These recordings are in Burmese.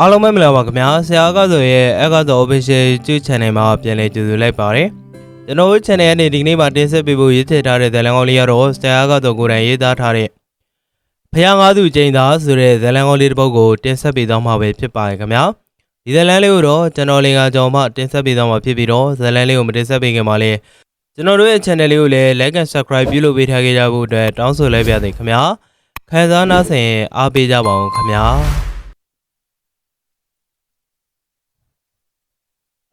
အားလုံးပဲမင်္ဂလာပါခင်ဗျာဆရာကဆိုရဲ့အကဆို official YouTube channel မှာပြန်လည်ကြိုဆိုလိုက်ပါတယ်ကျွန်တော်တို့ channel ကနေဒီကနေ့မှာတင်ဆက်ပေးဖို့ရည်ထည့်ထားတဲ့ဇာတ်လမ်းကောင်းလေးကတော့ဆရာကဆိုကိုယ်တိုင်ရေးသားထားတဲ့ဖျားငါးသူကျိန်သားဆိုတဲ့ဇာတ်လမ်းကောင်းလေးတစ်ပုဒ်ကိုတင်ဆက်ပေးသွားမှာပဲဖြစ်ပါတယ်ခင်ဗျာဒီဇာတ်လမ်းလေးကိုတော့ကျွန်တော်လင်ကကြောင်မှတင်ဆက်ပေးသွားမှာဖြစ်ပြီးတော့ဇာတ်လမ်းလေးကိုမတင်ဆက်ပေးခင်မှာလည်းကျွန်တော်တို့ရဲ့ channel လေးကိုလည်း like and subscribe ပြုလုပ်ပေးထားခဲ့ကြဖို့အတွက်တောင်းဆိုလိုက်ပါရစေခင်ဗျာခံစားနာဆင်အားပေးကြပါအောင်ခင်ဗျာ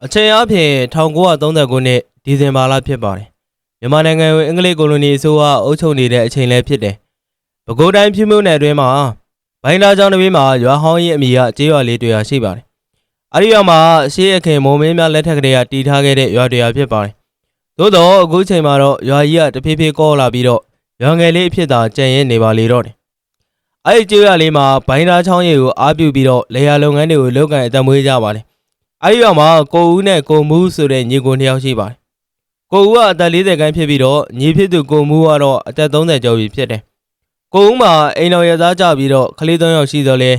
အချိန်အပြင်1930ခုနှစ်ဒီဇင်ဘာလဖြစ်ပါတယ်မြန်မာနိုင်ငံကိုအင်္ဂလိပ်ကိုလိုနီအစိုးရအုပ်ချုပ်နေတဲ့အချိန်လည်းဖြစ်တယ်ပဲခူးတိုင်းဖြူမြို့နယ်အတွင်းမှာဘိုင်းသားကျောင်းတစ်ပြေးမှာရွာဟောင်းရဲ့အမိကကျေးရွာလေးတွေရာရှိပါတယ်အဲဒီရွာမှာအရှိအခင်မုံမင်းများလက်ထက်ကလေးကတည်ထားခဲ့တဲ့ရွာတွေရာဖြစ်ပါတယ်သို့တော့အခုချိန်မှာတော့ရွာကြီးကတဖြည်းဖြည်းကောလာပြီးတော့ရွာငယ်လေးအဖြစ်သာကျန်ရင်းနေပါလေတော့တယ်အဲဒီကျေးရွာလေးမှာဘိုင်းသားချောင်းရီကိုအားပြုပြီးတော့လေယာလုပ်ငန်းတွေကိုလုပ်ကင်အသက်မွေးကြပါတယ် အဲဒီရွာမှာကိုဦးနဲ့ကိုမူးဆိုတဲ့ညီကိုနှစ်ယောက်ရှိပါတယ်။ကိုဦးကအသက်40ခန်းဖြစ်ပြီးတော့ညီဖြစ်သူကိုမူးကတော့အသက်30ကျော်ပြီဖြစ်တယ်။ကိုဦးမှာအိမ်တော်ရသားကြပြီးတော့ကလေး3ယောက်ရှိတော့လေ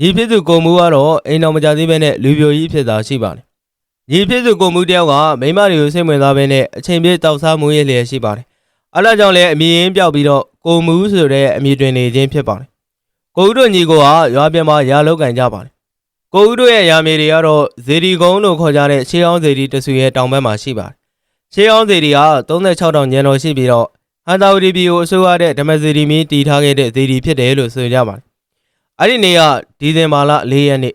ညီဖြစ်သူကိုမူးကတော့အိမ်တော်မကြသေးဘဲနဲ့လူပြိုကြီးဖြစ်တာရှိပါတယ်။ညီဖြစ်သူကိုမူးတယောက်ကမိန်းမတွေကိုစိတ်ဝင်စားဘဲနဲ့အချိန်ပြည့်တောက်စားမှုရလျက်ရှိပါတယ်။အဲဒါကြောင့်လည်းအမြင်ရင်းပြောက်ပြီးတော့ကိုမူးဆိုတဲ့အမည်တွင်နေခြင်းဖြစ်ပါတယ်။ကိုဦးတို့ညီကိုကရွာပြင်မှာရာလောက်ကန်ကြပါတယ် ကိုဦးတို့ရဲ့ယာမေတွေကတော့ဇေဒီကုန်းလို့ခေါ်ကြတဲ့ရှေးအောင်ဇေဒီတဆူရဲ့တောင်ဘက်မှာရှိပါတယ်။ရှေးအောင်ဇေဒီက36တောင်ညံတော်ရှိပြီးတော့ဟန်တာဝတီပီကိုအစိုးရတဲ့ဓမ္မဇေဒီမီတည်ထားခဲ့တဲ့ဇေဒီဖြစ်တယ်လို့ဆိုကြပါတယ်။အဲ့ဒီနေ့ကဒီဇင်ဘာလ၄ရက်နေ့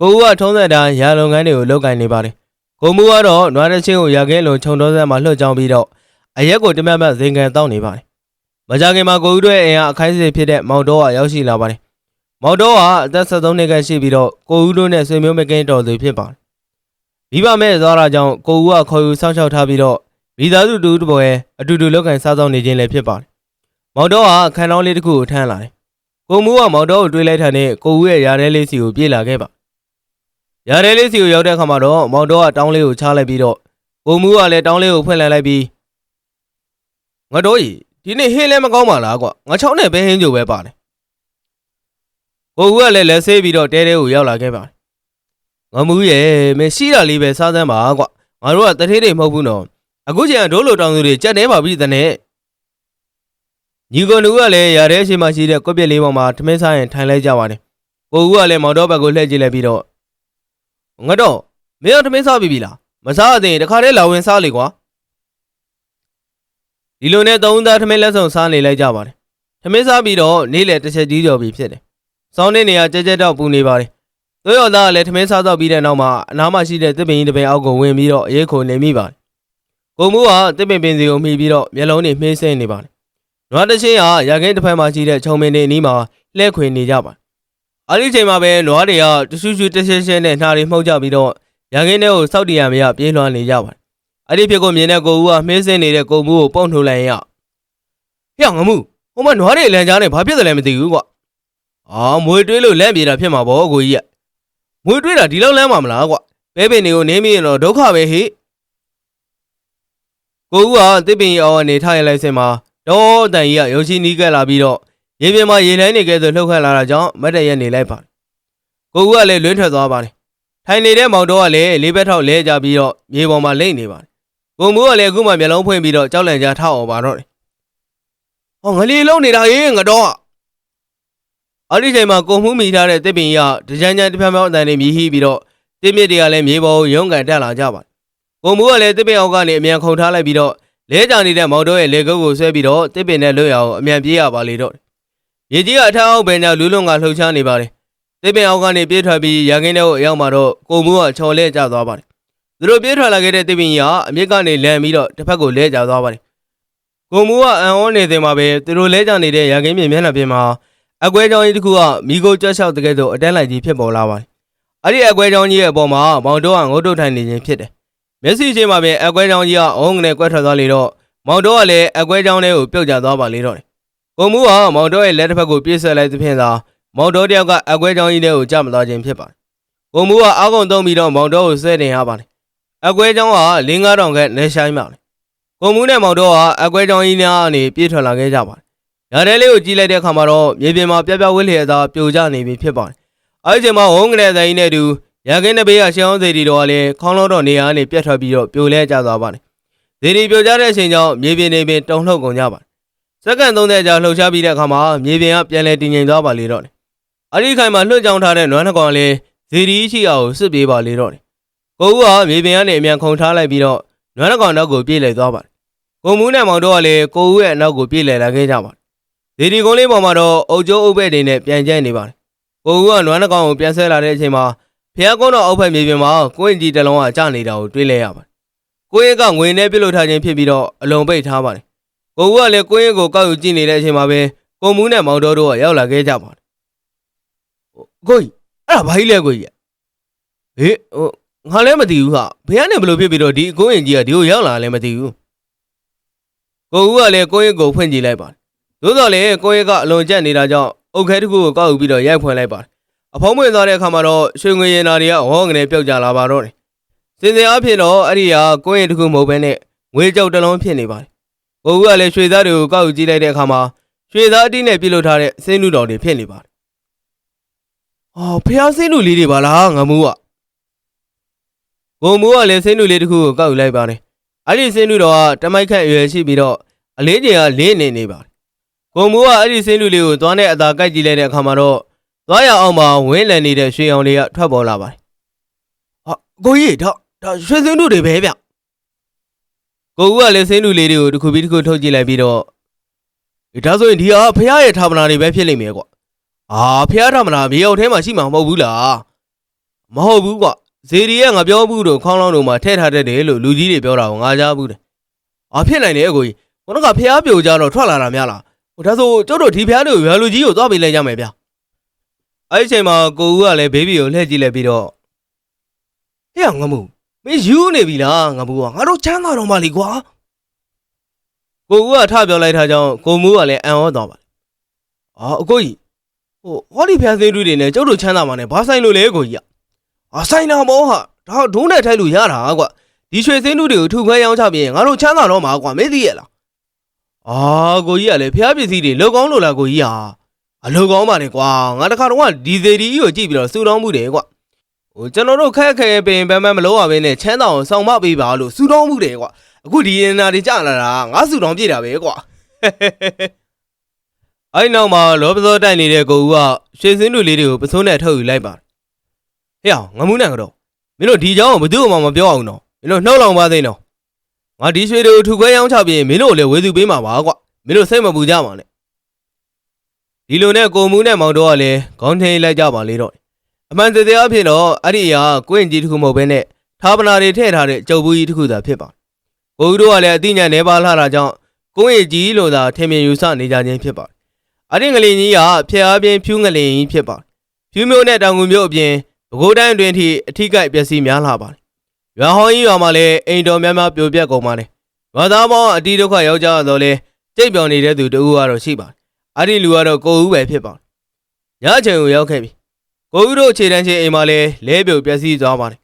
ကိုဦးကထုံးစံတိုင်းရာလုံငန်းတွေကိုလုပ်ကင်နေပါတယ်။ကိုမူကတော့နွားတချင်းကိုရာခဲလုံခြုံတော်ဆက်မှာလွှတ်ကြောင်းပြီးတော့အရက်ကိုတမတ်မတ်ဇင်ကန်တောက်နေပါတယ်။မကြခင်မှာကိုဦးတို့ရဲ့အိမ်ကအခိုင်းစစ်ဖြစ်တဲ့မောင်တော်ကရောက်ရှိလာပါတယ် မော်တော်ကအသက်73နှစ်ခန့်ရှိပြီးတော့ကိုဦးတို့နဲ့ဆွေမျိုးမကင်းတော်သူဖြစ်ပါတယ်။မိဘမဲ့သွားတာကြောင့်ကိုဦးကခေါ်ယူစောင့်ရှောက်ထားပြီးတော့မိသားစုတူတူပေါ်ရဲ့အတူတူလောက်ကန်စားဆောင်နေခြင်းလည်းဖြစ်ပါတယ်။မော်တော်ကခန်းတော်လေးတစ်ခုကိုထမ်းလာတယ်။ကိုမူးကမော်တော်ကိုတွေးလိုက်တာနဲ့ကိုဦးရဲ့ຢာထဲလေးစီကိုပြေးလာခဲ့ပါ။ຢာထဲလေးစီကိုရောက်တဲ့အခါမှာတော့မော်တော်ကတောင်းလေးကိုချလိုက်ပြီးတော့ကိုမူးကလည်းတောင်းလေးကိုဖွင့်လိုက်လိုက်ပြီးငါတို့ကြီးဒီနေ့ဟင်းလည်းမကောင်းပါလားကွာငါချောင်းနဲ့ပဲဟင်းကြိုပဲပါတယ် ကိုဦးကလည်းလက်ဆေးပြီးတော့တဲတဲကိုရောက်လာခဲ့ပါတယ်။ငမူးရဲ့မရှိတာလေးပဲစားစမ်းပါကွ။ငါတို့ကတထေးတွေမဟုတ်ဘူးနော်။အခုချိန်ကဒိုးလိုတောင်သူတွေကြက်နေပါပြီတနဲ့။ညီကိုလူကလည်းရာထဲရှိမှရှိတဲ့ကွက်ပြက်လေးပေါ်မှာထမင်းစားရင်ထိုင်လိုက်ကြပါတယ်။ကိုဦးကလည်းမောင်တော့ဘက်ကိုလှည့်ကြည့်လိုက်ပြီးတော့ငါတော့မင်းကထမင်းစားပြီပြီလား။မစားသေးရင်တခါတည်းလာဝင်စားလေကွာ။ဒီလိုနဲ့သုံးသားထမင်းလက်ဆောင်စားနေလိုက်ကြပါတယ်။ထမင်းစားပြီးတော့နေ့လယ်တစ်ချက်ကြီးကြော်ပြီဖြစ်တယ် စောင်းတဲ့နေရာကြက်ကြက်တော့ပူနေပါတယ်။သွေးရော်သားကလည်းထမင်းစားတော့ပြီးတဲ့နောက်မှာအနားမှာရှိတဲ့တစ်ပင်ကြီးတစ်ပင်အောက်ကိုဝင်ပြီးတော့အေးခုန်နေမိပါတယ်။ကိုမူးကတစ်ပင်ပင်စီကိုမှီပြီးတော့မျက်လုံးတွေမှေးဆင်းနေပါတယ်။နွားတစ်ချင်းကရခိုင်တစ်ဖက်မှာရှိတဲ့ခြုံပင်တွေအနီးမှာလှဲခွေနေကြပါတယ်။အဲဒီချိန်မှာပဲနွားတွေကတဆူဆူတရှင်းရှင်းနဲ့နှာတွေမှုတ်ကြပြီးတော့ရခိုင်ထဲကိုစောက်တရံမရပြေးလွှမ်းနေကြပါတယ်။အဲဒီဖြစ်ကိုမြင်တဲ့ကိုဦးကမှေးဆင်းနေတဲ့ကိုမူးကိုပုံထုတ်လိုက်ရင်ဟဲ့ငမူးဟိုမှာနွားတွေလန်ကြားနေဘာဖြစ်တယ်လဲမသိဘူးကွာ အာမွေတွေးလို့လန့်ပြေတာဖြစ်မှာပေါ့ကိုကြီးကမွေတွေးတာဒီလောက်လန့်မှာမလားကွပဲပင်တွေကိုနင်းမိရင်တော့ဒုက္ခပဲဟိကိုဦးကတစ်ပင်ကြီးအောင်ကနေထားရလိုက်စင်မှာတော့တန်ကြီးကရုံချီနီးကပ်လာပြီးတော့ရေပြင်မှာရေလိုင်းနေကဲဆိုလှုပ်ခတ်လာတာကြောင့်မတ်တရက်နေလိုက်ပါတယ်ကိုဦးကလည်းလွင်းထွက်သွားပါတယ်ထိုင်နေတဲ့မောင်တော့ကလည်းလေးဘက်ထောက်လဲကြပြီးတော့မြေပေါ်မှာလိမ့်နေပါတယ်ကိုမူးကလည်းအခုမှမျက်လုံးဖွင့်ပြီးတော့ကြောက်လန့်ကြထောက်အောင်ပါတော့တယ်ဟောငလီလုံးနေတာဟေးငတော့ အဲ့ဒီချိန်မှာကိုမှုမိထားတဲ့တစ်ပင်ကြီးကတကြမ်းကြမ်းတစ်ဖက်မြောက်အတန်တွေမြည်ဟီးပြီးတော့တစ်မြစ်တွေကလည်းမြေပေါ်ကိုရုံးကန်တက်လာကြပါတယ်။ကိုမှုကလည်းတစ်ပင်အောက်ကနေအမြန်ခုန်ထားလိုက်ပြီးတော့လဲကြနေတဲ့မောင်တော်ရဲ့လေကုတ်ကိုဆွဲပြီးတော့တစ်ပင်နဲ့လွတ်ရအောင်အမြန်ပြေးရပါလေတော့။မြေကြီးကအထက်အောက်ပင်နဲ့လူးလုံးကလှုပ်ရှားနေပါတယ်။တစ်ပင်အောက်ကနေပြေးထွက်ပြီးရခင်းထဲကိုရောက်มาတော့ကိုမှုကချော်လဲကျသွားပါတယ်။သူတို့ပြေးထွက်လာခဲ့တဲ့တစ်ပင်ကြီးကအမြစ်ကနေလန်ပြီးတော့တစ်ဖက်ကိုလဲကျသွားပါတယ်။ကိုမှုကအံ့ဩနေစဉ်မှာပဲသူတို့လဲကျနေတဲ့ရခင်းမြေမျက်နှာပြင်မှာ အကွဲကြောင်ကြီးတစ်ခုကမိโกကြက်လျှောက်တကယ်ဆိုအတန်းလိုက်ကြီးဖြစ်ပေါ်လာပါတယ်။အဲ့ဒီအကွဲကြောင်ကြီးရဲ့အပေါ်မှာမောင်တော့ကငုတ်တုတ်ထိုင်နေခြင်းဖြစ်တယ်။မျက်စိချင်းမှာပဲအကွဲကြောင်ကြီးကအုံးငနဲ့ကွက်ထွက်သွားလေတော့မောင်တော့ကလည်းအကွဲကြောင်လေးကိုပြုတ်ကျသွားပါလေတော့တယ်။ကိုမူကမောင်တော့ရဲ့လက်တစ်ဖက်ကိုပြေးဆွဲလိုက်သဖြင့်သာမောင်တော့တယောက်ကအကွဲကြောင်ကြီးလေးကိုကြမသွားခြင်းဖြစ်ပါတယ်။ကိုမူကအောက်ကုန်သုံးပြီးတော့မောင်တော့ကိုဆွဲတင်ရပါတယ်။အကွဲကြောင်ကလင်းကားတောင်ကနေဆိုင်ပါလေ။ကိုမူနဲ့မောင်တော့ကအကွဲကြောင်ကြီးများကနေပြေးထွက်လာခဲ့ကြပါတယ်။ ရတဲ့လေးကိုကြည့်လိုက်တဲ့အခါမှာတော့မြေပြင်မှာပြပြဝစ်လျက်သားပြိုကျနေပြီဖြစ်ပါတယ်အဲ့ဒီအချိန်မှာဝုန်းကနေတိုင်းနဲ့အတူရကင်းတဲ့ဘေးကရှောင်းစေတီတော်ကလည်းခေါင်းလုံးတော်နေရာကနေပြတ်ထွက်ပြီးတော့ပြိုလဲကျသွားပါတယ်ဇေဒီပြိုကျတဲ့အချိန်ကြောင့်မြေပြင်နေပင်တုန်လှုပ်ကုန်ကြပါတယ်စက္ကန့်30ကြာလှုပ်ရှားပြီးတဲ့အခါမှာမြေပြင်ကပြန်လဲတည်ငြိမ်သွားပါလေတော့တယ်အဲ့ဒီခိုင်မှာလွှတ်ကြောင်းထားတဲ့နွမ်းနှကောင်လည်းဇေဒီရှိအောင်စစ်ပြေးပါလေတော့တယ်ကိုဦးကမြေပြင်ကနေအမြန်ခုန်ထားလိုက်ပြီးတော့နွမ်းနှကောင်နောက်ကိုပြေးလိုက်သွားပါတယ်ကိုမူးနဲ့မောင်တို့ကလည်းကိုဦးရဲ့အနောက်ကိုပြေးလိုက်လာခဲ့ကြပါတယ် ဇေဒီကုန်းလေးပေါ်မှာတော့အုတ်ကျိုးအုပ်ပဲ့တွေနဲ့ပြန်ကျဲနေပါတယ်ကိုဦးကနွမ်းနှကောင်ကိုပြန်ဆဲလာတဲ့အချိန်မှာဖျားကုန်းတော်အောက်ဖက်မြေပြင်မှာကိုရင်ကြီးတစ်လုံးကကျနေတာကိုတွေးလဲရပါတယ်။ကိုရင်ကငွေနဲ့ပြုတ်လုထားခြင်းဖြစ်ပြီးတော့အလုံးပိတ်ထားပါတယ်။ကိုဦးကလည်းကိုရင်ကိုကောက်ယူကြည့်နေတဲ့အချိန်မှာပဲကိုမူးနဲ့မောင်တော်တို့ကရောက်လာခဲ့ကြပါတယ်။ကိုကြီးအဲ့ဒါဘာကြီးလဲကိုကြီး။ဟေးဟိုငါလည်းမသိဘူးဟာဘယ်ကနေဘလို့ဖြစ်ပြီးတော့ဒီကိုရင်ကြီးကဒီကိုရောက်လာလည်းမသိဘူး။ကိုဦးကလည်းကိုရင်ကိုဖွင့်ကြည့်လိုက်ပါတယ်။ သို့တော်လည်းကိုရင်ကအလွန်ကြက်နေတာကြောင့်အုတ်ခဲတစ်ခုကိုကောက်ယူပြီးတော့ရိုက်ဖွင့်လိုက်ပါတယ်အဖုံးပွင့်သွားတဲ့အခါမှာတော့ရွှေငွေရင်နာတွေကဝေါငနေပြုတ်ကြလာပါတော့တယ်။စင်စင်အားဖြင့်တော့အဲ့ဒီဟာကိုယ့်ရင်တစ်ခုမဟုတ်ဘဲနဲ့ငွေကြောက်တစ်လုံးဖြစ်နေပါတယ်။ကိုဦးကလည်းရွှေသားတွေကိုကောက်ယူကြည့်လိုက်တဲ့အခါမှာရွှေသားအတိနဲ့ပြုတ်လို့ထားတဲ့စင်းနုတော်တွေဖြစ်နေပါတယ်။အော်ဖျားစင်းနုလေးတွေပါလားငမူးကကိုမူးကလည်းစင်းနုလေးတစ်ခုကိုကောက်ယူလိုက်ပါတယ်။အဲ့ဒီစင်းနုတော်ကတမိုက်ခန့်အရွယ်ရှိပြီးတော့အလေးချိန်ကလေးနေနေပါတယ်။ ကိုမူးကအဲ့ဒီစင်းနုလေးကိုသွားနဲ့အသာကိုက်ကြည့်လိုက်တဲ့အခါမှာတော့သွားရအောင်မှာဝင်းလည်နေတဲ့ရွှေအောင်လေးကထွက်ပေါ်လာပါတယ်။ဟာကိုကြီးဒါဒါရွှေစင်းတို့တွေပဲဗျ။ကိုဦးကလည်းစင်းလူလေးတွေကိုတစ်ခုပြီးတစ်ခုထုတ်ကြည့်လိုက်ပြီးတော့အေးဒါဆိုရင်ဒီဟာဖះရဲ့ထာမနာတွေပဲဖြစ်လိမ့်မယ်ကွ။အာဖះထာမနာမြေအောင်ထဲမှာရှိမှာမဟုတ်ဘူးလား။မဟုတ်ဘူးကွ။ဇေဒီရဲ့ငါပြောဘူးတို့ခေါင်းလောင်းတို့မှာထည့်ထားတတ်တယ်လို့လူကြီးတွေပြောတာကိုငါကြားဘူးတယ်။အာဖြစ်နိုင်တယ်ကိုကြီး။ခုနကဖះပြိုကြတော့ထွက်လာတာများလား။ဟို ဒါဆိုကျုပ်တို့ဒီဖះတွေကိုရွာလူကြီးကိုသွားပေးလိုက်ကြမယ်ဗျာ။အဲ့ဒီအချိန်မှာကိုဦးကလည်းဘေးဘီကိုလှည့်ကြည့်လိုက်ပြီးတော့ဟဲ့ငမူမင်းယူနေပြီလားငမူကငါတို့ချမ်းသာတော့မှလीကွာကိုဦးကထပြောလိုက်တာကြောင့်ကိုမူးကလည်းအံ့ဩသွားပါတယ်အာအကိုကြီးဟိုဟောဒီဖျားသေးတွေနဲ့ကျုပ်တို့ချမ်းသာမှာနဲ့ဘာဆိုင်လို့လဲကိုကြီးကအာဆိုင်တာမောဟာဒါဒုံးနဲ့ထိုက်လို့ရတာကွာဒီရွှေစင်းတူတွေကိုထုခွဲရောင်းချပြီးရင်ငါတို့ချမ်းသာတော့မှာကွာမင်းသိရဲ့လား အာကိုကြီးကလည်းဖျားပစ္စည်းတွေလောက်ကောင်းလို့လားကိုကြီးဟာ အလုပ်ကောင်းပါနဲ့ကွာငါတခါတော့ကဒီသေးဒီကြီးကိုကြည့်ပြီးတော့စူတောင်းမှုတယ်ကွာဟိုကျွန်တော်တို့ခက်ခဲပင်ပန်းပန်းမလို့ရဘဲနဲ့ချမ်းသာအောင်ဆောင်မပေးပါလို့စူတောင်းမှုတယ်ကွာအခုဒီရင်နာတွေကြာလာတာငါစူတောင်းပြတာပဲကွာအဲ့နောက်မှာလောပစောတိုက်နေတဲ့ကိုဦးကရွှေစင်းလူလေးတွေကိုပစိုးနဲ့ထုတ်ယူလိုက်ပါတယ်ဟေ့အောင်ငမူးနံကတော့မင်းတို့ဒီเจ้าကိုဘယ်သူမှမပြောအောင်တော့မင်းတို့နှုတ်လောင်ပါသိတော့ ငါဒီရွှေတွေကိုထုခွဲရောင်းချပြီးရင်မင်းတို့ကိုလည်းဝေစုပေးမှာပါကွာမင်းတို့စိတ်မပူကြပါနဲ့ဒီလိုနဲ့ကိုမူးနဲ့မောင်တော့ကလည်းခေါင်းထိန်လိုက်ကြပါလေတော့အမှန်တရားအဖြစ်တော့အဲ့ဒီအရာကိုင့်ကြီးတစ်ခုမဟုတ်ဘဲနဲ့ဌာပနာတွေထည့်ထားတဲ့ကြုတ်ဘူးကြီးတစ်ခုသာဖြစ်ပါကိုဦးတို့ကလည်းအသိဉာဏ်နှဲပါလာတာကြောင့်ကိုင့်ကြီးလို့သာထင်မြင်ယူဆနေကြခြင်းဖြစ်ပါအဲ့ဒီငလင်ကြီးကဖျက်အားပြင်းဖြူးငလင်ကြီးဖြစ်ပါဖြူးမျိုးနဲ့တောင်ငူမျိုးအပြင်ပဲခူးတိုင်းအတွင်းထိအထိကိုက်ပျက်စီးများလာပါတယ် ရွာဟောင်းကြီးရွာမှာလည်းအိမ်တော်များများပြိုပြက်ကုန်ပါတယ်ရွာသားပေါင်းအတီးဒုက္ခရောက်ကြတော့လဲကြိတ်ပြောင်နေတဲ့သူတဦးကတော့ရှိပါတယ်အဲ့ဒီလူကတော့ကိုဦးပဲဖြစ်ပါညအချိန်ကိုရောက်ခဲ့ပြီကိုဦးတို့အခြေတန်းချင်းအိမ်မှာလဲလဲပြုတ်ပျက်စီးသွားပါတယ်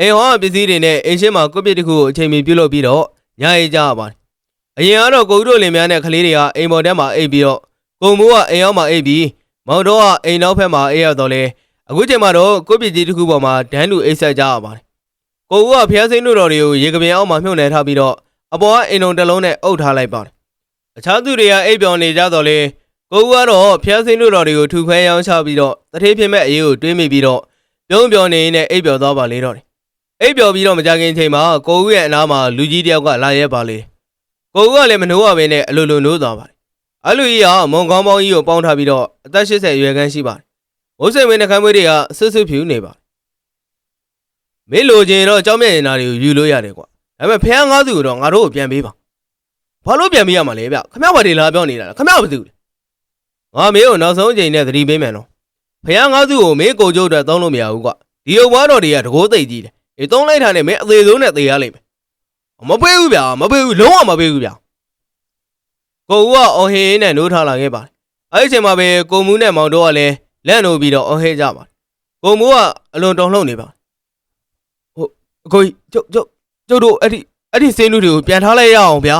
အိမ်ဟောပစ္စည်းတွေနဲ့အိမ်ရှင်းမှာကုတ်ပစ်တစ်ခုကိုအချိန်မီပြုတ်လို့ပြီးတော့ညအိကြရပါတယ်အရင်ကတော့ကိုဦးတို့လင်မယားနဲ့ကလေးတွေကအိမ်ပေါ်ထဲမှာအိပ်ပြီးတော့ကိုမိုးကအိမ်အောင်မှာအိပ်ပြီးမောင်တော့ကအိမ်နောက်ဖက်မှာအိပ်ရတော့လဲအခုချိန်မှာတော့ကုတ်ပစ်ကြီးတစ်ခုပေါ်မှာဒန်းလူအိပ်ဆက်ကြရပါတယ် ကိုဦးကဖျားစိမ့်တို့တော်တွေကိုရေကပင်အောင်မှာမြုပ်နှံထားပြီးတော့အပေါ်ကအိမ်ုံတစ်လုံးနဲ့အုပ်ထားလိုက်ပါတယ်အခြားသူတွေကအိပ်ပျော်နေကြတော့လဲကိုဦးကတော့ဖျားစင်းတို့တော်တွေကိုထူခွဲရောင်းချပြီးတော့တထေးဖြစ်မဲ့အရေးကိုတွေးမိပြီးတော့ပြုံးပြောနေရင်းနဲ့အိပ်ပျော်သွားပါလေတော့တယ်အိပ်ပျော်ပြီးတော့မကြခင်ချိန်မှာကိုဦးရဲ့အနားမှာလူကြီးတယောက်ကလာရဲပါလေကိုဦးကလည်းမနှိုးရဘဲနဲ့အလိုလိုနိုးသွားပါတယ်အဲ့လူကြီးကမုံကောင်းပေါင်းကြီးကိုပေါင်းထားပြီးတော့အသက်80အရွယ်ခန်းရှိပါတယ်မိုးစိမ်မင်းနှခမ်းမွေးတွေကဆွဆွဖြူနေပါတယ် မင်းလိုချင်တော့ကြောင်းမြတ်ရင်သားတွေကိုယူလို့ရတယ်ကွာဒါပေမဲ့ဖះငါးစုကိုတော့ငါတို့ကိုပြန်ပေးပါဘာလို့ပြန်ပေးရမှာလဲဗျခမရဘာတွေလာပြောနေတာလဲခမရဘာသူလဲငါမင်းကိုနောက်ဆုံးအချိန်နဲ့သတိပေးမယ်နော်ဖះငါးစုကိုမင်းကိုကျိုးအတွက်သုံးလို့မရဘူးကွာဒီအုပ်ဘွားတော်တွေကတကိုးသိပ်ကြီးတယ်အေးသုံးလိုက်တာနဲ့မင်းအသေးဆုံးနဲ့သေရလိမ့်မယ်မပေးဘူးဗျာမပေးဘူးလုံးဝမပေးဘူးဗျာကိုဦးကအော်ဟေးနဲ့နိုးထားလာခဲ့ပါတယ်အဲ့ဒီအချိန်မှာပဲကိုမူးနဲ့မောင်တို့ကလည်းလက်နိုးပြီးတော့အော်ဟေးကြပါတယ်ကိုမူးကအလွန်တုန်လှုပ်နေပါဟုတ် အကိုကြီးကျုပ်ကျုပ်ကျုပ်တို့အဲ့ဒီအဲ့ဒီစင်းလူတွေကိုပြန်ထားလိုက်ရအောင်ဗျာ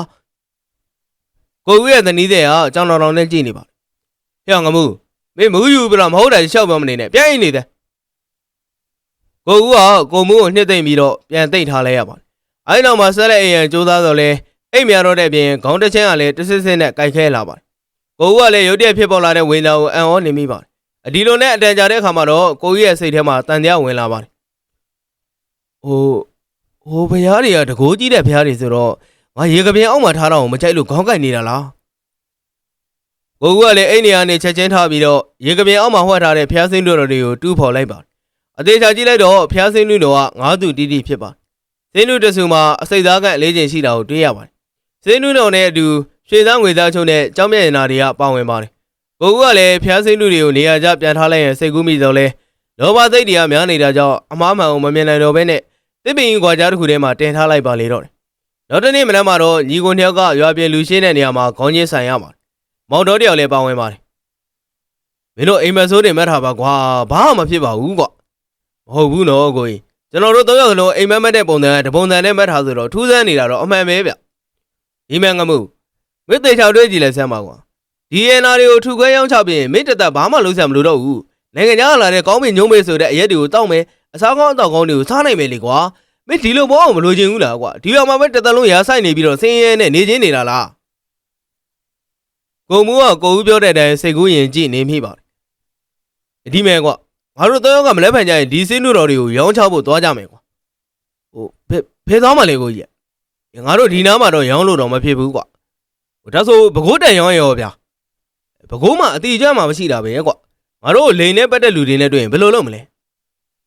ကိုဦးရဲ့သနီးတဲ့ကကြောင်တော်တော်နဲ့ကြည့်နေပါဟဲ့ငါမူမင်းမူးယူပြီးတော့မဟုတ်တာရှောက်ပြောမနေနဲ့ပြိုင်နေတယ်ကိုဦးကကိုမှုကိုနှစ်သိမ့်ပြီးတော့ပြန်သိမ့်ထားလိုက်ရပါတယ်အဲဒီနောက်မှာဆက်လက်အိမ်ရန်စူးစမ်းတော့လဲအိမ်မြတော့တဲ့အပြင်ခေါင်းတစ်ချင်းကလည်းတစ်စစ်စစ်နဲ့ကြိုက်ခဲလာပါတယ်ကိုဦးကလည်းရုတ်တရက်ဖြစ်ပေါ်လာတဲ့ဝင်းသားကိုအံ့ဩနေမိပါတယ်အဒီလိုနဲ့အတန်ကြာတဲ့အခါမှာတော့ကိုကြီးရဲ့စိတ်ထဲမှာတန်တရားဝင်လာပါတယ် ဟိုဟိုဘုရားတွေကတကိုးကြီးတဲ့ဘုရားတွေဆိုတော့ငါရေကပြင်းအောက်မှာထားတော့မကြိုက်လို့ခေါင်းကိုက်နေတာလားကိုကူကလည်းအိမ်နေရာနဲ့ချက်ချင်းထားပြီးတော့ရေကပြင်းအောက်မှာဟွက်ထားတဲ့ဖျားစင်းတို့တွေကိုတူးဖော်လိုက်ပါတယ်။အသေးချာကြည့်လိုက်တော့ဖျားစင်းတို့ကငါးသူတီးတီးဖြစ်ပါတယ်။စင်းတို့တဆူမှာအစိတ်သားကအလေးချိန်ရှိတာကိုတွေ့ရပါတယ်။စင်းတို့တော်နဲ့အတူရွှေသားငွေသားချုံနဲ့ကြောင်းမြတ်ရင်နာတွေကပါဝင်ပါတယ်။ကိုကူကလည်းဖျားစင်းတို့တွေကိုနေရာကျပြန်ထားလိုက်ရင်စိတ်ကူးမိတော့လဲလောဘစိတ်တွေကများနေတာကြောင့်အမားမှန်အောင်မမြင်နိုင်တော့ဘဲနဲ့ တစ်ပင်ကွာကြားတစ်ခုထဲမှာတင်ထားလိုက်ပါလေတော့တယ်။နောက်တနေ့မနက်မှာတော့ညီကိုနှစ်ယောက်ကရွာပြင်လူရှင်းတဲ့နေရာမှာခေါင်းချင်းဆိုင်ရပါတယ်။မောင်တော်တယောက်လည်းပါဝင်ပါတယ်မင်းတို့အိမ်မက်ဆိုးတွေမက်ထားပါကွာဘာမှမဖြစ်ပါဘူးကွာမဟုတ်ဘူးနော်ကိုကြီးကျွန်တော်တို့သုံးယောက်စလုံးအိမ်မက်မက်တဲ့ပုံစံကတပုံစံနဲ့မက်ထားဆိုတော့ထူးဆန်းနေတာတော့အမှန်ပဲဗျဒီမန်ငမှုမင်းသေးချောက်တွေးကြည့်လိုက်စမ်းပါကွာဒီအနာတွေကိုထူခွဲရောင်းချပြီးရင်မင်းတသက်ဘာမှလုပ်ဆရာမလို့တော့ဘူးနိုင်ငံခြားကလာတဲ့ကောင်းပင်ညုံးမေးဆိုတဲ့အရက်တွေကိုတောက်မယ် အစားကောင်းအတောက်ကောင်းတွေကိုစားနိုင်မယ်လေကွာမင်းဒီလိုဘောအောင်မလို့ချင်ဘူးလားကွာဒီအောင်မှာပဲတစ်သက်လုံးရာဆိုင်နေပြီးတော့ဆင်းရဲနဲ့နေချင်းနေတာလားကိုမူကကိုဦးပြောတဲ့အတိုင်းစိတ်ကူးရင်ကြည့်နေမိပါတယ်။ဒီမဲ့ကွာငါတို့သုံးယောက်ကမလဲဖန်ကြရင်ဒီစင်းတို့တော်တွေကိုရောင်းချဖို့သွားကြမယ်ကွာ။ဟိုဖဲဖဲသွားမှလေကိုကြီး။ငါတို့ဒီနားမှာတော့ရောင်းလို့တော့မဖြစ်ဘူးကွာ။ဟိုဒါဆိုဘကိုးတန်ရောင်းရောဗျာ။ဘကိုးမှအတီကျွမ်းမှမရှိတာပဲကွာ။ငါတို့လိန်နဲ့ပတ်တဲ့လူတွေနဲ့တွေ့ရင်ဘယ်လိုလုပ်မလဲ။ဟို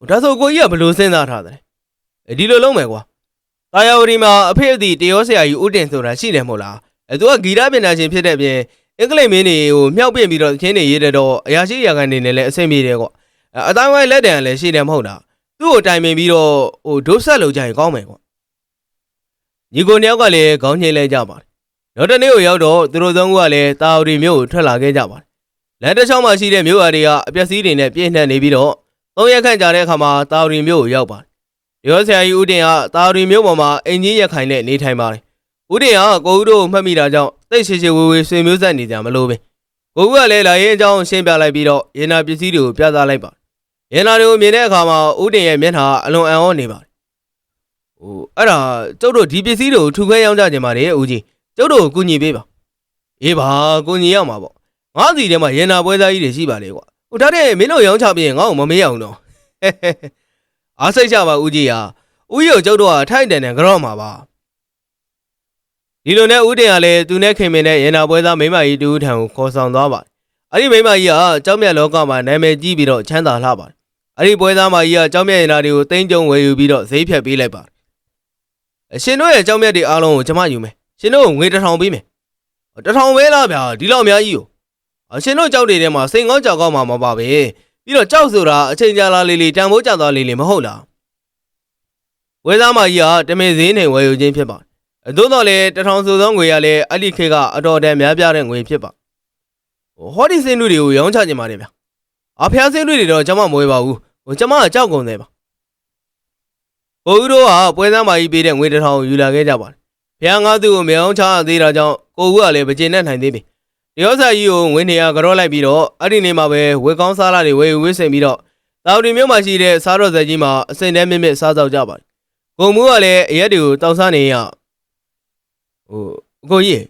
ဒါဆိုကိုကြီးကဘယ်လိုစဉ်းစားထားသလဲ။အဲဒီလိုလုပ်မယ်ကွာ။တာယာဝတီမှာအဖေအတီတရောဆရာကြီးဦးတင်ဆိုတာရှိတယ်မဟုတ်လား။အဲသူကဂီတပညာရှင်ဖြစ်တဲ့အပြင်အင်္ဂလိပ်မင်းတွေကိုမြောက်ပြင့်ပြီးတော့ချင်းနေရေးတဲ့တော့အရာရှိရာခံနေနဲ့လည်းအဆင်ပြေတယ်ကွအဲအတိုင်းဝိုင်းလက်တံလည်းရှိတယ်မဟုတ်လားသူ့ကိုတိုင်ပင်ပြီးတော့ဟိုဒုဆက်လုပ်ကြရင်ကောင်းမယ်ကွညီကိုနှစ်ယောက်ကလည်းခေါင်းညှိလိုက်ကြပါတယ်နောက်တစ်နေ့ကိုရောက်တော့သူတို့သုံးခုကလည်းတာဝတီမြို့ကိုထွက်လာခဲ့ကြပါတယ်လမ်းတစ်ချောင်းမှာရှိတဲ့မြို့အားတွေကအပျက်စီးတွေနဲ့ပြည့်နှက်နေပြီးတော့ သုံးရက်ခန့်ကြာတဲ့အခါမှာတာဝတီမြို့ကိုရောက်ပါတယ်ရောဆရာကြီးဦးတင်ကတာဝတီမြို့ပေါ်မှာအင်ကြီးရက်ခိုင်နဲ့နေထိုင်ပါတယ်ဦးတင်ကကိုဦးတို့ကိုမှတ်မိတာကြောင့်တိတ်ရှိရှိဝေဝေဆွေမျိုးဆက်နေကြမလို့ပဲကိုဦးကလည်းလာရင်အကြောင်းရှင်းပြလိုက်ပြီးတော့ရေနာပစ္စည်းတွေကိုပြသလိုက်ပါရေနာတွေကိုမြင်တဲ့အခါမှာဦးတင်ရဲ့မျက်နှာကအလွန်အံ့ဩနေပါတယ်ဟိုအဲ့ဒါကျုပ်တို့ဒီပစ္စည်းတွေကိုထူခွဲရောင်းကြခြင်းပါတယ်ဦးကြီးကျုပ်တို့ကိုကူညီပေးပါအေးပါကူညီရမှာပေါ့ငါးစီထဲမှာရေနာပွဲသားကြီးတွေရှိပါလေကွာ ဟိုဒါတဲ့မင်းတို့ရောင်းချပြီးရင်ငါ့ကိုမမေးအောင်တော့အားစိတ်ချပါဦးကြီးဟာဦးကြီးကိုကျုပ်တို့ကထိုက်တန်တယ်ကြော့မှာပါဒီလိုနဲ့ဦးတင်ကလည်းသူနဲ့ခင်မင်နဲ့ရင်နာပွဲသားမိမကြီးတူထံကိုခေါ်ဆောင်သွားပါတယ်။အဲ့ဒီမိမကြီးကကြောက်မြတ်လောကမှာနာမည်ကြီးပြီးတော့ချမ်းသာလှပါတယ်။အဲ့ဒီပွဲသားမကြီးကကြောက်မြတ်ရင်နာတွေကိုတင်းကျုံဝယ်ယူပြီးတော့ဈေးဖြတ်ပေးလိုက်ပါတယ်။အရှင်တို့ရဲ့ကြောက်မြတ်တွေအားလုံးကိုကျွန်မယူမယ်။ရှင်တို့ကိုငွေတစ်ထောင်ပေးမယ်။တစ်ထောင်ပဲလားဗျာဒီလောက်အများကြီးကို။ အရှင်တို့ကြောက်တွေထဲမှာစိန်ကောင်းကြောက်ကောင်းမှာမပါပဲ။ပြီးတော့ကြောက်ဆိုတာအချိန်ကြာလာလေးလေးတန်ဖိုးကျသွားလေးလေးမဟုတ်လား။ပွဲသားမကြီးကတမင်ဈေးနှိမ်ဝယ်ယူခြင်းဖြစ်ပါတယ်။သို့တော်လည်းတထောင်ဆိုသောငွေရလည်းအဲ့ဒီခေတ်ကအတော်တန်များပြားတဲ့ငွေဖြစ်ပါဟိုဟောဒီစင်းလူတွေကိုရောင်းချခြင်းပါတယ်ဗျာအဖျားစင်းလူတွေတော့ကျွန်မမဝေပါဘူးဟိုကျွန်မကကြောက်ကုန်တယ်ပါဘိုးဦးတို့ကပွဲစမ်းမာကြီးပေးတဲ့ငွေတစ်ထောင်ယူလာခဲ့ကြပါတယ်ဖျားငါးသူ့ကိုမအောင်ချသေးတာကြောင့်ကိုဦးကလည်းမကျေနပ်နိုင်သေးပြီ တရောစာကြီးကိုငွေနေရကြောလိုက်ပြီးတော့အဲ့ဒီနေ့မှာပဲဝေကောင်းစားလာတွေဝေဝေးစင်ပြီးတော့တာဝတီမြို့မှာရှိတဲ့စားတော်ဆက်ကြီးမှာအစင်တဲမြင့်မြင့်စားတော့ကြပါတယ်ဂုံမူးကလည်းအရက်တွေကိုတောက်စားနေရဟိုအကိုကြီး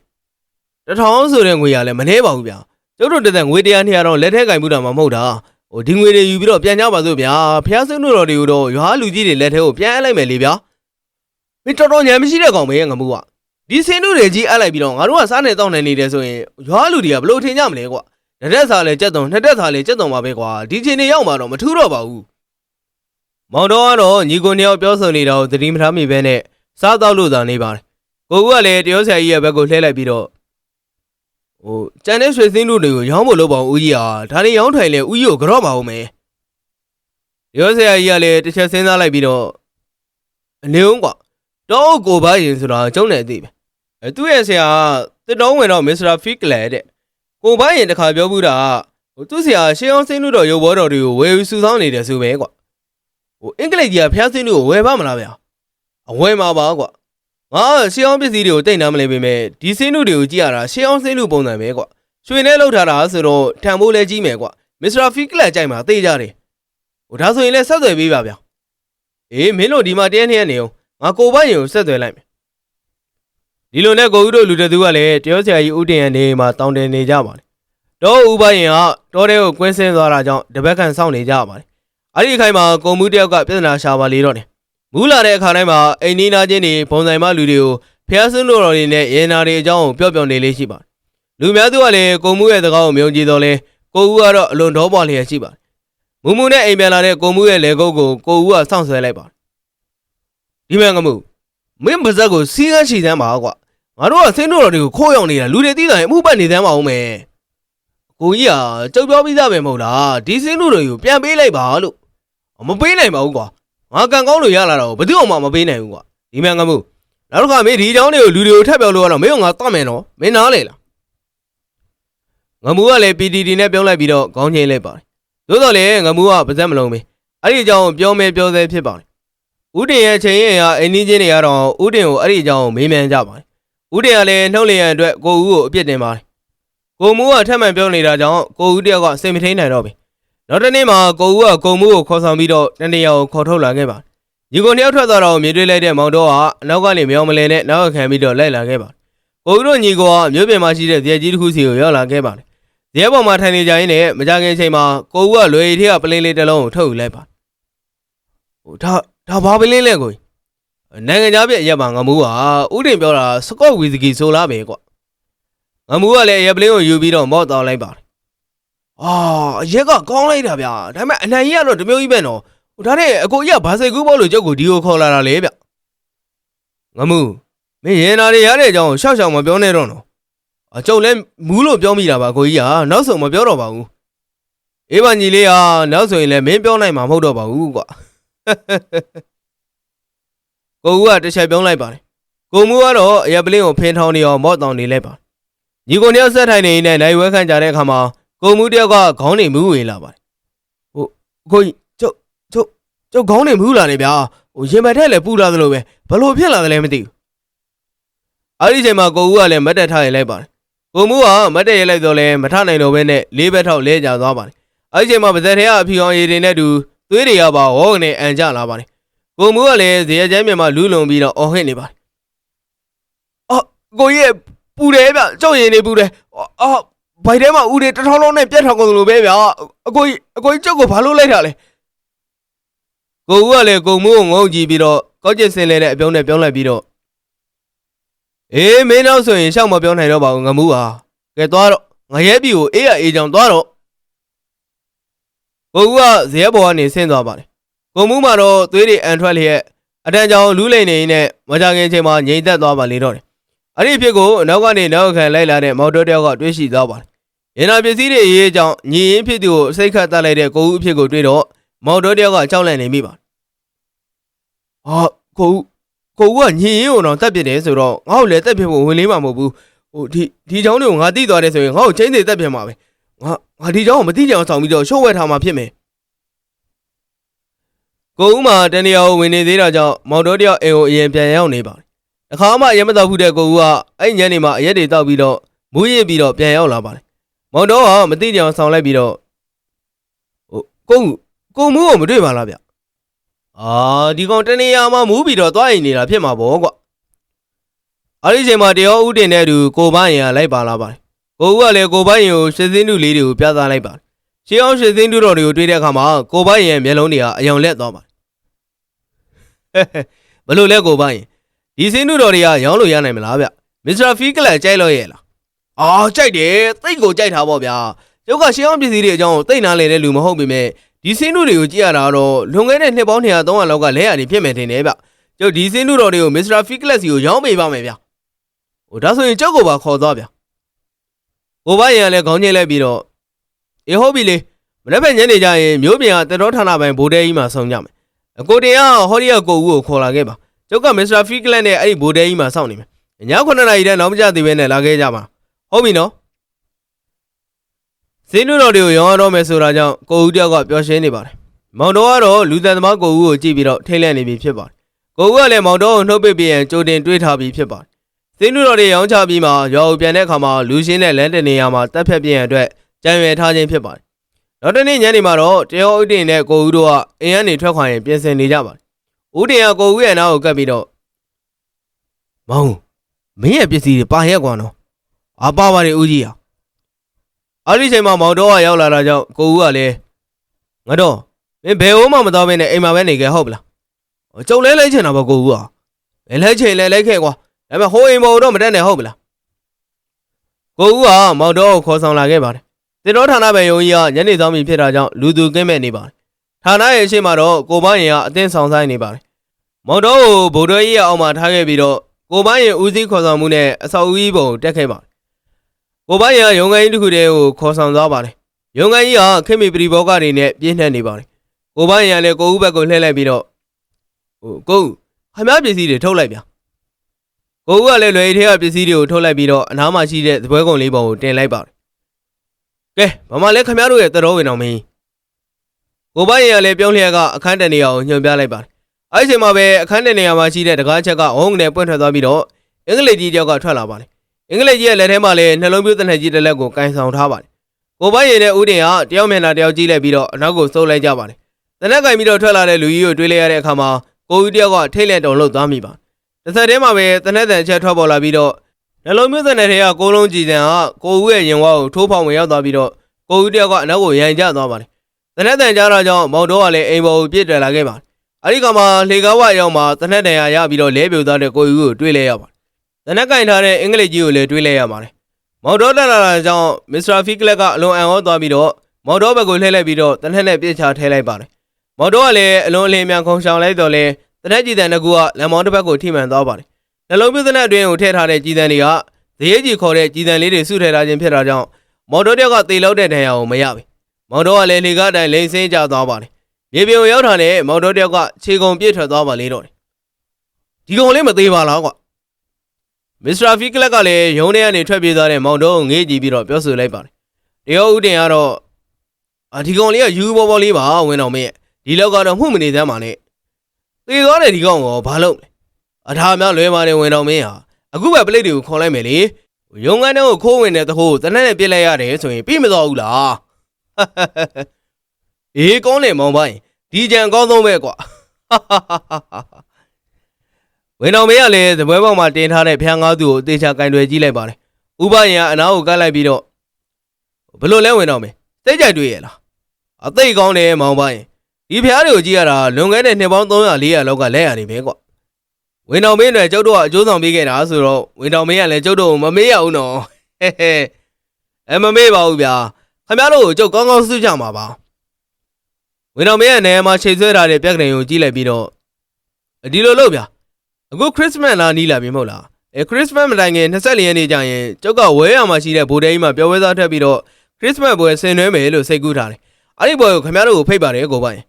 တထောင်ဆိုတဲ့ငွေရလဲမနှဲပါဘူးဗျာကျုပ်တို့တက်တဲ့ငွေတရား200တော့လက်ထဲကင်မှုတာမှမဟုတ်တာဟိုဒီငွေတွေယူပြီးတော့ပြန်ကြပါစို့ဗျာဖျားစင်းတို့တော်တွေကိုတော့ရွာလူကြီးတွေလက်ထဲကိုပြန်အပ်လိုက်မယ်လေဗျာမင်းတော်တော်ညံမရှိတဲ့ကောင်ပဲငမှုက ဒီစင်းတို့တွေကြီးအပ်လိုက်ပြီးတော့ငါတို့ကစားနေတော့နေနေတယ်ဆိုရင်ရွာလူတွေကဘလို့ထင်ကြမလဲကွာတစ်တက်စားလဲကြက်တုံနှစ်တက်စားလဲကြက်တုံပါပဲကွာဒီချိန်နေရောက်မှာတော့မထူးတော့ပါဘူးမောင်တော်ကတော့ညီကိုနှစ်ယောက်ပြောဆိုနေတာကိုသတိမထားမိပဲနဲ့စားတော့လို့သာနေပါတယ်ကိုကူကလည်းတရောဆရာကြီးရဲ့ဘက်ကိုလှည့်လိုက်ပြီးတော့ဟိုကျန်တဲ့ရွှေစင်းတို့တွေကိုရောင်းဖို့လုပ်ပါအောင်ဦးကြီးဟာဒါတွေရောင်းထိုင်လဲဦးကြီးကိုကြော့ပါအောင်မယ်တရောဆရာကြီးကလည်းတစ်ချက်စဉ်းစားလိုက်ပြီးတော့အနေုံကွာတော့အုပ်ကိုပါရင်ဆိုတာကျုံးနေသိပဲ အဲသူ့ရဲ့ဆရာကတစ်တောင်းဝင်တော့မစ္စတာဖီကလက်တဲ့ကိုပါရင်တခါပြောဘူးတာကဟိုသူ့ဆရာရှေးအောင်စင်းတို့တော်ရုပ်ဘောတော်တွေကိုဝယ်ယူစုဆောင်းနေတယ်ဆိုပဲကွာဟိုအင်္ဂလိပ်ကြီးကဖျားစင်းတို့ကိုဝယ်ပါမလားဗျာအဝယ်မှာပါကွာငါရှေးအောင်ပစ္စည်းတွေကိုတိတ်နာမလဲပေမဲ့ဒီစင်းလူတွေကိုကြည့်ရတာရှေးအောင်စင်းလူပုံစံပဲကွာရွှေနဲ့လောက်ထားတာဆိုတော့ထံဖို့လဲကြီးမယ်ကွာမစ္စတာဖီကလက်ကြိုက်မှာသိကြတယ်ဟိုဒါဆိုရင်လဲဆက်သွယ်ပေးပါဗျာအေးမင်းတို့ဒီမှာတရားနှစ်ရက်နေအောင်ငါကိုပိုင်ရင်ကိုဆက်သွယ်လိုက်မယ် ဒီလိုနဲ့ကိုဦးတို့လူတစ်သူကလည်းတရောဆရာကြီးဦးတင်ရနေမှာတောင်းတနေကြပါတယ်တော့ဦးပိုင်ရင်ကတောထဲကိုကွင်းဆင်းသွားတာကြောင့်တပတ်ခန့်စောင့်နေကြပါတယ်အဲ့ဒီအခိုင်မှာကိုမှုတယောက်ကပြဿနာရှာပါလေတော့တယ်မူးလာတဲ့အခါတိုင်းမှာအိမ်နီးနားချင်းတွေဘုံဆိုင်မလူတွေကိုဖျားစွန်းတော်တွေနဲ့ရေနာတွေအကြောင်းကိုပြော့ပြော့နေလေးရှိပါတယ်လူများသူကလည်းကိုမှုရဲ့တကားကိုမြုံကြည့်တော့လဲကိုဦးကတော့အလွန်တော့ပွားလျက်ရှိပါတယ်မူမူနဲ့အိမ်ပြန်လာတဲ့ကိုမှုရဲ့လေကုတ်ကိုကိုဦးကစောင့်ဆွဲလိုက်ပါတယ်ဒီမဲ့ငမှု မင်းပါဇက်ကိုစီးကန်းချီတန်းပါကွာငါတို့ကဆင်းတို့တော်တွေကိုခိုးရောက်နေတာလူတွေသိတာရင်အမှုပတ်နေတန်းပါအောင်မယ်ကိုကြီးဟာကြောက်ပြောပြီးသားပဲမဟုတ်လားဒီဆင်းတို့တွေကိုပြန်ပေးလိုက်ပါလို့မပေးနိုင်ပါဘူးကွာငါကန်ကောင်းလို့ရလာတော့ဘယ်သူမှမပေးနိုင်ဘူးကွာဒီမှန်ကမှုနောက်တစ်ခါမင်းဒီကြောင်းတွေကိုလူတွေကိုထပ်ပြောလို့ကတော့မင်းကငါတတ်မယ်နော်မင်းနားလေလားငမူးကလည်း PDD နဲ့ပြောလိုက်ပြီးတော့ခေါင်းချိန်လိုက်ပါတယ်သို့တော်လည်းငမူးကပါဇက်မလုံးပဲအဲ့ဒီအကြောင်းပြောမယ်ပြောသေးဖြစ်ပါတယ် ဦးတင်ရဲ့ချိန်ရင်ကအိန္ဒိချင်းတွေကတော့ဦးတင်ကိုအဲ့ဒီအကြောင်းမေးမြန်းကြပါတယ်ဦးတင်ကလည်းနှုတ်လျံအတွက်ကိုဦးကိုအပြစ်တင်ပါတယ်ကိုမူးကထပ်မံပြောနေတာကြောင့်ကိုဦးတယောက်ကစိတ်မထိန်နိုင်တော့ဘူးနောက်တစ်နေ့မှာကိုဦးကကိုမူးကိုခေါ်ဆောင်ပြီးတော့တနေရာကိုခေါ်ထုတ်လာခဲ့ပါတယ်ညီကိုနှစ်ယောက်ထွက်သွားတော့မြေတွေးလိုက်တဲ့မောင်တော်ကအနောက်ကနေမြောင်မလဲနဲ့နောက်ခံပြီးတော့လိုက်လာခဲ့ပါတယ်ကိုဦးတို့ညီကိုကမြို့ပြင်မှာရှိတဲ့ဇေကြီးတစ်ခုစီကိုရောက်လာခဲ့ပါတယ်ဇေပေါ်မှာထိုင်နေကြရင်းနဲ့မကြခင်ချိန်မှာကိုဦးကလွယ်ရီထဲကပလင်းလေးတစ်လုံးကိုထုတ်ယူလိုက်ပါတယ်ဟိုဒါ ဒါဘာပလင်းလဲကိုကြီးနိုင်ငံသားပြည့်အရက်ပါငမူးကဥတင်ပြောတာစကော့ဝီစကီဆိုလားပဲကွငမူးကလည်းအရက်ပလင်းကိုယူပြီးတော့မော့တောင်းလိုက်ပါတယ်အာအရက်ကကောင်းလိုက်တာဗျာဒါပေမဲ့အနိုင်ကြီးကတော့တမျိုးကြီးပဲနော်ဟိုဒါနဲ့အကိုကြီးကဘာစိတ်ကူးပေါ့လို့ကြောက်ကိုဒီကိုခေါ်လာတာလေဗျငမူးမင်းရင်နာတွေရတဲ့အကြောင်းကိုရှောက်ရှောက်မပြောနဲ့တော့နော်အကျုပ်လည်းမူးလို့ပြောမိတာပါကိုကြီးကနောက်ဆုံးမပြောတော့ပါဘူးအေးပါညီလေးဟာနောက်ဆိုရင်လည်းမင်းပြောနိုင်မှာမဟုတ်တော့ပါဘူးကွာ ကိုဦးကတစ်ချက်ပြောင်းလိုက်ပါတယ်ကိုမူကတော့အရက်ပလင်းကိုဖင်းထောင်းနေအောင်မော့တောင်နေလိုက်ပါညီကိုနှစ်ယောက်ဆက်ထိုင်နေနေနိုင်ဝဲခန့်ကြတဲ့အခါမှာကိုမူတယောက်ကခေါင်းနေမူးဝင်လာပါတယ်ဟိုကိုကြီးကျုပ်ကျုပ်ကျုပ်ခေါင်းနေမူးလာနေဗျာဟိုရင်မက်ထက်လည်းပူလာသလိုပဲဘလို့ဖြစ်လာတယ်လဲမသိဘူးအဲ့ဒီချိန်မှာကိုဦးကလည်းမတ်တက်ထားရလိုက်ပါတယ်ကိုမူကမတ်တက်ရလိုက်တော့လဲမထနိုင်တော့ဘဲနဲ့လေးဘက်ထောက်လဲကျသွားပါတယ်အဲ့ဒီချိန်မှာပါဇက်ထဲကအဖီအောင်ရည်တွေနဲ့တူ သွေးတွေကပါဝေါကနေအန်ကြလာပါတယ်ကိုမူကလည်းဇေယျကျမ်းမြန်မာလူးလုံပြီးတော့အော်ဟစ်နေပါတယ်။အော်ကိုကြီးရဲ့ပူတယ်ဗျကြောက်ရင်နေပူတယ်။အော်ဘိုက်ထဲမှာဦးတွေတစ်ထောင်လုံးနဲ့ပြတ်ထောင်ကုန်လို့ပဲဗျာ။အကိုကြီးအကိုကြီးကြောက်ကိုဘာလို့လိုက်တာလဲ။ကိုဦးကလည်းကိုမူကိုငုံကြည့်ပြီးတော့ကောက်ကျစ်စင်လဲတဲ့အပြုံးနဲ့ပြောင်းလိုက်ပြီးတော့အေးမင်းတော့ဆိုရင်ရှောက်မပြောနိုင်တော့ပါဘူးငမူဟာ။ကဲသွားတော့ငရဲပြီကိုအေးရအေးချောင်သွားတော့ ကိုဦးကဇေယျဘော်ကနေဆင်းသွားပါတယ် ကိုမူးမှာတော့သွေးတွေအန်ထွက်လျက်အတန်းကြောင်လူးလိမ့်နေနဲ့မကြခင်ချိန်မှာငြိမ်သက်သွားပါလေတော့တယ်။အဲ့ဒီအဖြစ်ကိုနောက်ကနေနောက်ခံလိုက်လာတဲ့မော်တော်တယောက်ကတွေးရှိသွားပါတယ်။ရင်နာပစ္စည်းတွေအရေးကြောင့်ညီရင်ဖြစ်သူကိုစိတ်ခတ်တက်လိုက်တဲ့ကိုဦးအဖြစ်ကိုတွေးတော့မော်တော်တယောက်ကကြောက်လန့်နေမိပါတယ်။ဟာကိုဦးကိုဦးကညီရင်ကိုတော့တက်ပြစ်တယ်ဆိုတော့ငါ့ကိုလည်းတက်ပြစ်ဖို့ဝင်လေးမှာမဟုတ်ဘူး။ဟိုဒီဒီเจ้าတွေကိုငါတိသွားတယ်ဆိုရင်ငါ့ကိုချင်းသေးတက်ပြစ်မှာပဲ။ ငါငါဒီเจ้าကိုမတိကြအောင်ဆောင်ပြီးတော့ရှုံးဝဲထားမှာဖြစ်မယ်။ ကိုဦးမှာတန်တရာကိုဝင်နေသေးတာကြောင့်မောင်တော်တယောက်အိမ်ကိုအရင်ပြန်ရောက်နေပါတယ်။တစ်ခါမှရဲမတော်ဘူးတဲ့ကိုဦးကအဲ့ညနေမှာအရက်တွေတောက်ပြီးတော့မူးရစ်ပြီးတော့ပြန်ရောက်လာပါတယ်။မောင်တော်ကမသိကြအောင်ဆောင်လိုက်ပြီးတော့ဟိုကိုဦးကိုမူးကိုမတွေ့ပါလားဗျ။အာဒီကောင်တနေရာမှာမူးပြီးတော့သွားရင်နေတာဖြစ်မှာပေါ့ကွ။အဲ့ဒီချိန်မှာတရောဦးတင်တဲ့သူကိုပန်းရင်ကလိုက်ပါလာပါတယ်။ ကိုဦးကလည်းကိုပန်းရင်ကိုရှင်းစင်းတူလေးတွေကိုပြသလိုက်ပါတယ်။ရှင်းအောင်ရှင်းစင်းတူတော်တွေကိုတွေ့တဲ့အခါမှာကိုပန်းရင်ရဲ့မျက်လုံးတွေကအယောင်လက်သွားပါတယ်ဘလို့လဲကိုပိုင်ဒီစင်းနုတော်တွေကရောင်းလို့ရနိုင်မလားဗျမစ္စတာဖီကလန်ကြိုက်လို့ရဲ့လားအာကြိုက်တယ်တိတ်ကိုကြိုက်တာပေါ့ဗျာကျုပ်ကရှင်းအောင်ပစ္စည်းတွေအကြောင်းကိုတိတ်နာလေတဲ့လူမဟုတ်ပေမဲ့ဒီစင်းနုတွေကိုကြည့်ရတာတော့လွန်ခဲ့တဲ့နှစ်ပေါင်း200 300လောက်ကလဲရနေဖြစ်မယ်ထင်တယ်ဗျကျုပ်ဒီစင်းနုတော်တွေကိုမစ္စတာဖီကလန်စီကိုရောင်းပေးပါမယ်ဗျဟိုဒါဆိုရင်ကျုပ်ကိုပါခေါ်သွားဗျ ကိုပိုင်ရလည်းခေါင်းငိမ့်လိုက်ပြီးတော့အေးဟုတ်ပြီလေမနေ့ကညနေကျရင်မျိုးပြင်ကတတော်ဌာနပိုင်းဗိုလ်တဲကြီးမှာဆုံကြမယ်အကိုတင်ကဟော်ရီယာကိုဦးကိုခေါ်လာခဲ့ပါကျုပ်ကမစ္စတာဖီကလန်နဲ့အဲ့ဒီဘိုဒဲကြီးမှာစောင့်နေမယ်ည9နာရီတည်းနောက်မကျသေးပဲနဲ့လာခဲ့ကြပါဟုတ်ပြီနော်စင်းနုတော်တွေကိုရောင်းရတော့မယ်ဆိုတာကြောင့်ကိုဦးတယောက်ကပျော်ရွှင်နေပါတယ်မောင်တော်ကတော့လူတန်သမားကိုဦးကိုကြည့်ပြီးတော့ထိတ်လန့်နေပြီဖြစ်ပါတယ်ကိုဦးကလည်းမောင်တော်ကိုနှုတ်ပစ်ပြီးရင်ကြိုတင်တွေးထားပြီးဖြစ်ပါတယ် စင်းနုတော်တွေရောင်းချပြီးမှရွာကိုပြန်တဲ့အခါမှာလူရှင်းတဲ့လမ်းတနေရာမှာတက်ဖြတ်ပြင်းရန်အတွက်ကြံရွယ်ထားခြင်းဖြစ်ပါတယ်နောက်တစ်နေ့ညနေမှာတော့တရောဥတင်နဲ့ကိုဦးတို့ကအင်းကနေထွက်ခွာရင်ပြင်ဆင်နေကြပါတယ်ဦးတင်ကကိုဦးရဲ့နားကိုကပ်ပြီးတော့မောင်မင်းရဲ့ပစ္စည်းတွေပါရက်ကွာနော်အပါပါနေဦးကြီးဟာအဲ့ဒီချိန်မှာမောင်တော့ကရောက်လာတာကြောင့်ကိုဦးကလည်းငါတော့မင်းဘယ်ဟိုမှမတော်ဘဲနဲ့အိမ်မှာပဲနေခဲ့ဟုတ်ပလားကျုပ်လဲလိုက်ချင်တာပေါ့ကိုဦးဟာဘယ်လဲချင်လဲလိုက်ခဲ့ကွာ ဒါပေမဲ့ဟိုအိမ်ပေါ်တော့မတက်နဲ့ဟုတ်ပလားကိုဦးကမောင်တော့ကိုခေါ်ဆောင်လာခဲ့ပါတယ်တင်တော်ဌာနပဲယုံကြီးကညနေဆောင်ပြီဖြစ်တာကြောင့်လူသူကင်းမဲ့နေပါတယ်ဌာနရဲ့အရှိမတော့ကိုမရင်ကအတင်းဆောင်ဆိုင်နေပါတယ်မောင်တော့ကိုဗိုလ်တော်ကြီးရဲ့အောက်မှာထားခဲ့ပြီးတော့ကိုမရင်ဦးစီးခေါ်ဆောင်မှုနဲ့အဆောက်အဦကြီးပုံတက်ခဲ့ပါတယ်ကိုမရင်ကရုံငန်းကြီးတစ်ခုတည်းကိုခေါ်ဆောင်သွားပါတယ်ရုံငန်းကြီးကခိမိပရိဘောဂတွေနဲ့ပြင်းထန်နေပါတယ်ကိုမရင်ကလည်းကိုဦးဘက်ကိုလှည့်လိုက်ပြီးတော့ဟိုကိုဦးခမည်းပစ္စည်းတွေထုတ်လိုက်ဗျာ ကိုဦးကလည်းလွယ်ရီထဲကပစ္စည်းတွေကိုထုတ်လိုက်ပြီးတော့အနားမှာရှိတဲ့သပွဲကုံလေးပုံကိုတင်လိုက်ပါတယ်။ကဲဘာမှလဲခမရတို့ရဲ့သတော်ဝင်အောင်မင်း။ကိုပိုင်ရကလည်းပြုံးလျက်ကအခန်းတန်နေအောင်ညွှန်ပြလိုက်ပါတယ်။အဲဒီအချိန်မှာပဲအခန်းတန်နေရာမှာရှိတဲ့တကားချက်ကဝုန်းနဲ့ပွင့်ထွက်သွားပြီးတော့အင်္ဂလိပ်ကြီးတယောက်ကထွက်လာပါတယ်။အင်္ဂလိပ်ကြီးရဲ့လက်ထဲမှာလည်းနှလုံးပြည့်တဲ့နှစ်ကြီးတစ်လက်ကိုကင်ဆောင်ထားပါတယ်။ကိုပိုင်ရနဲ့ဦးတင်ကတယောက်မျက်နှာတယောက်ကြည့်လိုက်ပြီးတော့အနောက်ကိုစုပ်လိုက်ကြပါတယ်။တနက်ကင်ပြီးတော့ထွက်လာတဲ့လူကြီးကိုတွေးလိုက်ရတဲ့အခါမှာကိုဦးတယောက်ကထိတ်လက်တုံလို့သွားမိပါတယ်။ တစ်ဆက်တည်းမှာပဲတနက်တန်ချက်ထွက်ပေါ်လာပြီးတော့နှလုံးမျိုးစံတဲ့ထဲကကိုလုံးကြည်စံကကိုဦးရဲ့ရင်ဝါကိုထိုးဖောက်ဝင်ရောက်သွားပြီးတော့ကိုဦးတယောက်ကအနောက်ကိုရန်ကျသွားပါတယ်။တနက်တန်ကြားတာကြောင့်မောင်တော်ကလည်းအိမ်ပေါ်ကိုပြစ်တယ်လာခဲ့ပါတယ်။အဲဒီကမှလေကားဝရောက်မှာတနက်တန်ရရပြီးတော့လဲပြိုသွားတဲ့ကိုဦးကိုတွေးလဲရပါတယ်။တနက်ကင်ထားတဲ့အင်္ဂလိပ်ကြီးကိုလည်းတွေးလဲရပါတယ်။မောင်တော်တက်လာတာကြောင့်မစ္စတာဖီကလက်ကအလွန်အံ့ဩသွားပြီးတော့မောင်တော်ဘက်ကိုလှည့်လိုက်ပြီးတော့တနက်နဲ့ပြစ်ချထဲလိုက်ပါတယ်။မောင်တော်ကလည်းအလွန်အလင်းမြန်ခုံရှောင်လိုက်တော့လဲ တနက်ကြည်တန်တစ်ခုကလမ်းမောင်းတစ်ဘက်ကိုထိမှန်သွားပါတယ်။နှလုံးပြဿနာအတွင်းကိုထည့်ထားတဲ့ကြီးတန်းတွေကဇေယျကြီးခေါ်တဲ့ကြီးတန်းလေးတွေစုထည့်ထားခြင်းဖြစ်တာကြောင့်မော်တော်တယောက်ကသေလောက်တဲ့ဒဏ်ရာကိုမရပါဘူး။မော်တော်ကလည်းလေကားတိုင်းလိမ့်စင်းကျသွားပါတယ်။မြေပြင်ကိုရောက်တာနဲ့မော်တော်တယောက်ကခြေကုံပြစ်ထွက်သွားပါလေတော့တယ်။ဒီကောင်လေးမသေးပါလားကွ။မစ္စတာဖီကလက်ကလည်းရုံးထဲကနေထွက်ပြေးသွားတဲ့မောင်တော်ကိုငေးကြည့်ပြီးတော့ပြောဆိုလိုက်ပါတယ်။တရောဦးတင်ကတော့အာဒီကောင်လေးကယူဘောဘောလေးပါဝင်တော်မင်းရဲ့ဒီလောက်ကတော့မှုမနေသမ်းပါနဲ့။ သေသွားတဲ့ဒီကောင်ကဘာလုပ်လဲ။အထာများလွဲပါတယ်ဝင်တော်မင်းဟာအခုပဲပလိတ်တွေကိုခေါ်လိုက်မယ်လေရုံငန်းထဲကိုခိုးဝင်တဲ့သခိုးတနက်နဲ့ပြစ်လိုက်ရတယ်ဆိုရင်ပြီးမသွားဘူးလားအေးကောင်းလေမောင်ပိုင်းဒီကြံကောင်းဆုံးပဲကွာဝင်တော်မင်းကလည်းသပွဲပေါက်မှာတင်ထားတဲ့ဖျားငါးသူကိုအသေးချာကင်တွယ်ကြည့်လိုက်ပါတယ်ဥပယံကအနားကိုကပ်လိုက်ပြီးတော့ဘလို့လဲဝင်တော်မင်းစိတ်ကြိုက်တွေ့ရလားအသိကောင်းတယ်မောင်ပိုင်း ဒီဖျားတွေကိုကြည့်ရတာလွန်ခဲ့တဲ့နှစ်ပေါင်း300 400လောက်ကလက်ရနေပဲကွာဝင်တော်မင်းတွေကျုပ်တို့ကအကျိုးဆောင်ပေးခဲ့တာဆိုတော့ဝင်တော်မင်းကလည်းကျုပ်တို့ကိုမမေ့ရဘူးနော်ဟဲ့ဟဲ့အဲမမေ့ပါဘူးဗျာခင်ဗျားတို့ကိုကျုပ်ကောင်းကောင်းစုကြမှာပါဝင်တော်မင်းရဲ့နေရာမှာချိန်ဆွဲထားတဲ့ပြက်ကလေးကိုကြည့်လိုက်ပြီးတော့ဒီလိုလို့ဗျာအခုခရစ်စမတ်လာနီးလာပြီမဟုတ်လားအဲခရစ်စမတ်မတိုင်ခင်24ရက်နေ့ကျရင်ကျုပ်ကဝဲရမှာရှိတဲ့ဗိုလ်တဲကြီးမှာပြောဝဲသားထက်ပြီးတော့ခရစ်စမတ်ပွဲဆင်နွှဲမယ်လို့စိတ်ကူးထားတယ်အဲ့ဒီပွဲကိုခင်ဗျားတို့ကိုဖိတ်ပါတယ်ကိုပိုင်ဟို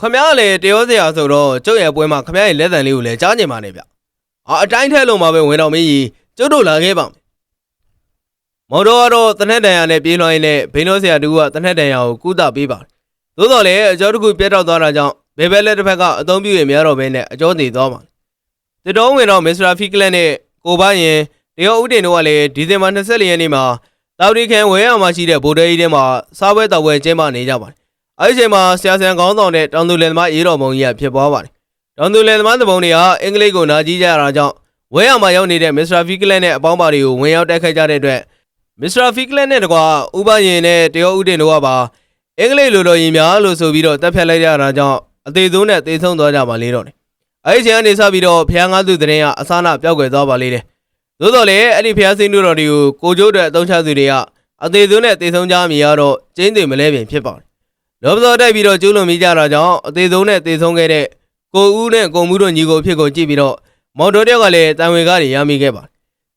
ခင်ဗျားကလည်းတရောစရာဆိုတော့ကျုပ်ရဲ့ပွဲမှာခင်ဗျားရဲ့လက်တံလေးကိုလည်းကြားကျင်ပါနဲ့ဗျ။အာအတိုင်းထဲလုံးမှာပဲဝင်တော်မင်းကြီးကျုပ်တို့လာခဲ့ပါမယ်။မော်တော်ကတော့တနက်တန်ရနဲ့ပြေးလွှားရင်းနဲ့ဘိန်းတော်ဆရာတူကတနက်တန်ရကိုကုသပေးပါတယ်။သို့တော်လည်းအကျော်တစ်ခုပြတ်တော့သွားတာကြောင့်ဘယ်ဘက်လက်တစ်ဖက်ကအသုံးပြုရများတော့ဘဲနဲ့အကျော်သေးသွားပါတယ်။တတော်ဝင်တော့မစ္စတာဖီကလန်နဲ့ကိုပါရင်တရောဦးတင်တို့ကလည်းဒီဇင်ဘာ24ရက်နေ့မှာတောက်ရီခန်ဝဲရမှာရှိတဲ့ဗိုလ်တဲကြီးထဲမှာစားပွဲတောက်ပွဲကျင်းပနေကြပါတယ်။ အဲဒီအချိန်မှာဆရာဆန်ကောင်းဆောင်တဲ့တောင်သူလယ်သမားအေးတော်မုံကြီးကဖြစ်သွားပါတယ်။တောင်သူလယ်သမားသဘုံတွေဟာအင်္ဂလိပ်ကိုနာကြီးကြတာကြောင့်ဝဲရမှာရောက်နေတဲ့မစ္စတာဖီကလန်နဲ့အပေါင်းပါတွေကိုဝင်ရောက်တိုက်ခိုက်ကြတဲ့အတွက်မစ္စတာဖီကလန်နဲ့တကွာဥပယင်နဲ့တရောဦးတင်တို့ကပါအင်္ဂလိပ်လိုလိုရင်များလို့ဆိုပြီးတော့တပ်ဖြတ်လိုက်ကြတာကြောင့်အသေးဆုံးနဲ့သေဆုံးသွားကြပါလေတော့တယ်။အဲဒီချိန်ကနေစပြီးတော့ဖျားငါးသူတရင်ကအစားနာပြောက်ွယ်သွားပါလေတယ်။သို့တော်လည်းအဲ့ဒီဖျားစင်းတို့တော်တွေကိုကိုကျိုးတွေအသုံးချသူတွေကအသေးဆုံးနဲ့သေဆုံးကြမိရတော့ကျင်းတွေမလဲပြင်ဖြစ်ပါတယ်။ လောဘစောတိုက်ပြီးတော့ကျူးလွန်မိကြတာကြောင့်အသေးဆုံးနဲ့သေဆုံးခဲ့တဲ့ကိုဦးနဲ့ကိုမှုတို့ညီကိုဖြစ်ကိုကြည့်ပြီးတော့မော်တော်တယောက်ကလည်းတန်ဝေကားတွေရမိခဲ့ပါ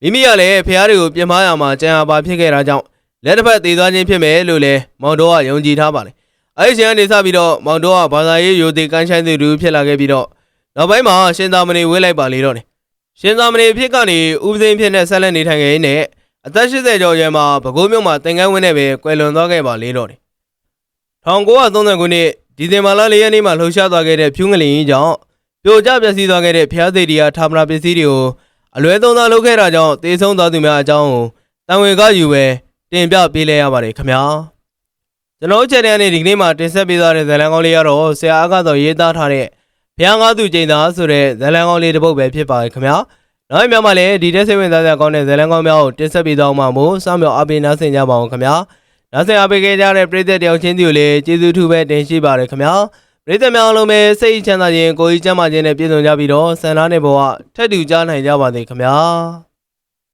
တယ်မိမိကလည်းဖះတွေကိုပြင်မားရမှာကြံရပါဖြစ်ခဲ့တာကြောင့်လက်တစ်ဖက်သေးသွားခြင်းဖြစ်မယ်လို့လည်းမောင်တော်ကယုံကြည်ထားပါတယ်အဲဒီချိန်ကနေစပြီးတော့မောင်တော်ကဘာသာရေးယိုသေးကန်းဆိုင်သူတူဖြစ်လာခဲ့ပြီးတော့နောက်ပိုင်းမှာရှင်သာမဏေဝေးလိုက်ပါလေတော့တယ်ရှင်သာမဏေဖြစ်ကနေဥပဇင်းဖြစ်နဲ့ဆက်လက်နေထိုင်ခဲ့ရင်းနဲ့အသက်80ကျော်ရွယ်မှာပဲခူးမြို့မှာသင်္ကန်းဝင်းနဲ့ပဲကွယ်လွန်သွားခဲ့ပါလေတော့တယ် 1930ခုနှစ်ဒီဇင်ဘာလ4ရက်နေ့မှာလှုပ်ရှားသွားခဲ့တဲ့ဖြူးငလင်ကြီးကြောင့်ပြိုကျပျက်စီးသွားခဲ့တဲ့ဖျားစိတ်တရားထာမနာပစ္စည်းတွေကိုအလွဲသုံးစားလုပ်ခဲ့တာကြောင့်တေဆုံးသွားသူများအကြောင်းကိုတန်ဝေကယူပဲတင်ပြပေးလဲရပါတယ်ခင်ဗျာကျွန်တော်တို့ချက်တဲ့အနေဒီကနေ့မှာတင်ဆက်ပေးသွားတဲ့ဇာတ်လမ်းကောင်းလေးကတော့ဆရာအကားတော်ရေးသားထားတဲ့ဖဖျားငါးသူကျိန်သာဆိုတဲ့ဇလန်ကောင်းလေးတစ်ပုဒ်ပဲဖြစ်ပါတယ်ခင်ဗျာနောက်တစ်မြောက်မှာလည်းဒီတက်စိတ်ဝင်စားစရာကောင်းတဲ့ဇလန်ကောင်းများကိုတင်ဆက်ပေးသွားမှာမို့စောင့်မျှော်အားပေးနားဆင်ကြပါအောင်ခင်ဗျာ နားဆင်အားပေးခဲ့ကြတဲ့ပရိသတ်တယောက်ချင်းစီကိုလည်းကျေးဇူးထူးပဲတင်ရှိပါတယ်ခင်ဗျာပရိသတ်များအားလုံးပဲစိတ်ချမ်းသာခြင်းကိုယ်ကြီးကျန်းမာခြင်းနဲ့ပြည့်စုံကြပြီးတော့ဆန္ဒနဲ့ဘဝထက်တူကြနိုင်ကြပါစေခင်ဗျာ